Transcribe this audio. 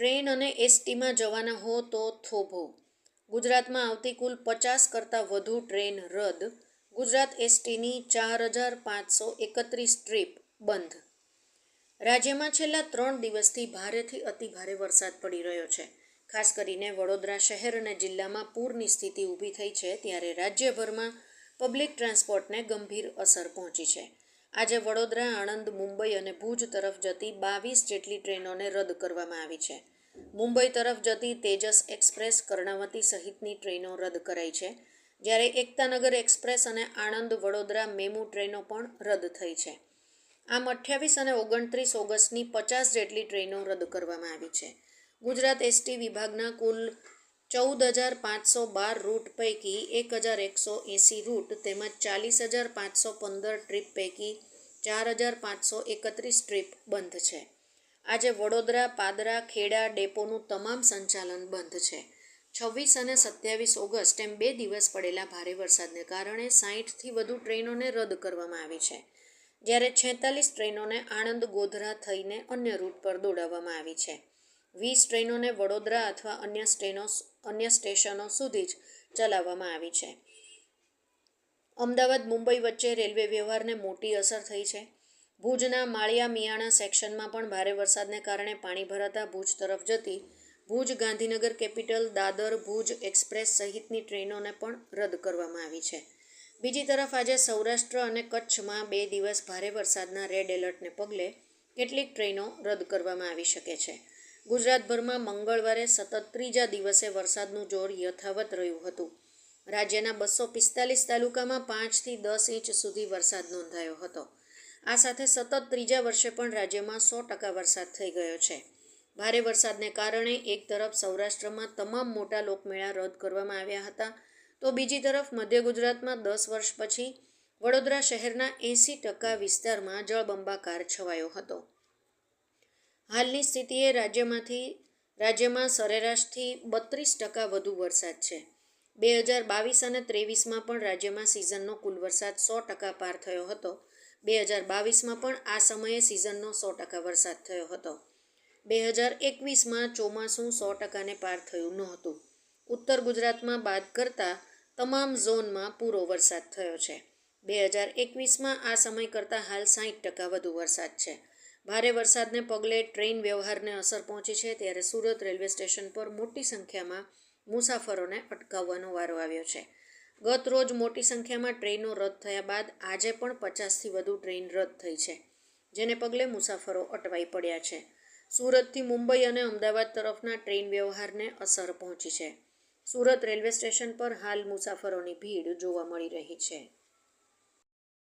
Train અને એસટીમાં જવાના હો તો થોભો. ગુજરાતમાં આવતી કુલ પચાસ કરતાં વધુ ટ્રેન રદ. ગુજરાત એસટીની ચાર હજાર પાંચસો એકત્રીસ ટ્રીપ બંધ. રાજ્યમાં છેલ્લા ત્રણ દિવસથી ભારેથી અતિભારે વરસાદ પડી રહ્યો છે. ખાસ કરીને વડોદરા શહેર અને જિલ્લામાં પૂરની સ્થિતિ ઊભી થઈ છે, ત્યારે રાજ્યભરમાં પબ્લિક ટ્રાન્સપોર્ટને ગંભીર અસર પહોંચી છે. આજે વડોદરા, આણંદ, મુંબઈ અને ભુજ તરફ જતી બાવીસ જેટલી ટ્રેનોને રદ કરવામાં આવી છે. મુંબઈ તરફ જતી તેજસ એક્સપ્રેસ કર્ણાવતી સહિતની ટ્રેનો રદ કરાઈ છે, જ્યારે એકતાનગર એક્સપ્રેસ અને આણંદ, વડોદરા, મેમુ ટ્રેનો પણ રદ થઈ છે. આમ અઠ્યાવીસ અને ઓગણત્રીસ ઓગસ્ટની પચાસ જેટલી ટ્રેનો રદ કરવામાં આવી છે. ગુજરાત એસટી વિભાગના કુલ ચૌદ હજાર પાંચસો બાર રૂટ પૈકી એક હજાર એકસો એંસી રૂટ તેમજ ચાલીસ હજાર પાંચસો પંદર ટ્રીપ પૈકી ચાર હજાર પાંચસો એકત્રીસ ટ્રીપ બંધ છે. આજે વડોદરા, પાદરા, ખેડા ડેપોનું તમામ સંચાલન બંધ છે. છવ્વીસ અને સત્યાવીસ ઓગસ્ટ એમ બે દિવસ પડેલા ભારે વરસાદને કારણે સાહીઠથી વધુ ટ્રેનોને રદ કરવામાં આવી છે. જ્યારે છેતાલીસ ટ્રેનોને આણંદ ગોધરા થઈને અન્ય રૂટ પર દોડાવવામાં આવી છે. વીસ ટ્રેનોને વડોદરા અથવા અન્ય સ્ટેનો, અન્ય સ્ટેશનો સુધી જ ચલાવવામાં આવી છે. અમદાવાદ, મુંબઈ વચ્ચે રેલવે વ્યવહારને મોટી અસર થઈ છે. ભુજના માળિયા મિયાણા સેક્શનમાં પણ ભારે વરસાદને કારણે પાણી ભરાતા ભુજ તરફ જતી ભુજ ગાંધીનગર કેપિટલ, દાદર, ભુજ એક્સપ્રેસ સહિતની ટ્રેનોને પણ રદ કરવામાં આવી છે. બીજી તરફ આજે સૌરાષ્ટ્ર અને કચ્છમાં બે દિવસ ભારે વરસાદના રેડ એલર્ટને પગલે કેટલીક ટ્રેનો રદ કરવામાં આવી શકે છે. ગુજરાતભરમાં મંગળવારે સતત ત્રીજા દિવસે વરસાદનું જોર યથાવત રહ્યું હતું. રાજ્યના બસો પિસ્તાલીસ તાલુકામાં પાંચથી દસ ઇંચ સુધી વરસાદ નોંધાયો હતો. આ સાથે સતત ત્રીજા વર્ષે પણ રાજ્યમાં સો ટકા વરસાદ થઈ ગયો છે. ભારે વરસાદને કારણે એક તરફ સૌરાષ્ટ્રમાં તમામ મોટા લોકમેળા રદ કરવામાં આવ્યા હતા, તો બીજી તરફ મધ્ય ગુજરાતમાં દસ વર્ષ પછી વડોદરા શહેરના એંસી ટકા વિસ્તારમાં જળબંબાકાર છવાયો હતો. હાલની સ્થિતિએ રાજ્યમાંથી, રાજ્યમાં સરેરાશથી બત્રીસ ટકા વધુ વરસાદ છે. બે હજાર બાવીસ અને ત્રેવીસમાં પણ રાજ્યમાં સિઝનનો કુલ વરસાદ સો ટકા પાર થયો હતો. બે હજાર બાવીસમાં પણ આ સમયે સિઝનનો સો ટકા વરસાદ થયો હતો. બે હજાર એકવીસમાં ચોમાસું સો ટકાને પાર થયું નહોતું. ઉત્તર ગુજરાતમાં બાદ કરતાં તમામ ઝોનમાં પૂરો વરસાદ થયો છે. બે હજાર એકવીસમાં આ સમય કરતાં હાલ સાઠ ટકા વધુ વરસાદ છે. ભારે વરસાદને પગલે ટ્રેન વ્યવહારને અસર પહોંચી છે ત્યારે સુરત રેલવે સ્ટેશન પર મોટી સંખ્યામાં મુસાફરોને અટકાવવાનો વારો આવ્યો છે. ગત રોજ મોટી સંખ્યામાં ટ્રેનો રદ થયા બાદ આજે પણ પચાસથી વધુ ટ્રેન રદ થઈ છે, જેને પગલે મુસાફરો અટવાઈ પડ્યા છે. સુરતથી મુંબઈ અને અમદાવાદ તરફના ટ્રેન વ્યવહારને અસર પહોંચી છે. સુરત રેલવે સ્ટેશન પર હાલ મુસાફરોની ભીડ જોવા મળી રહી છે.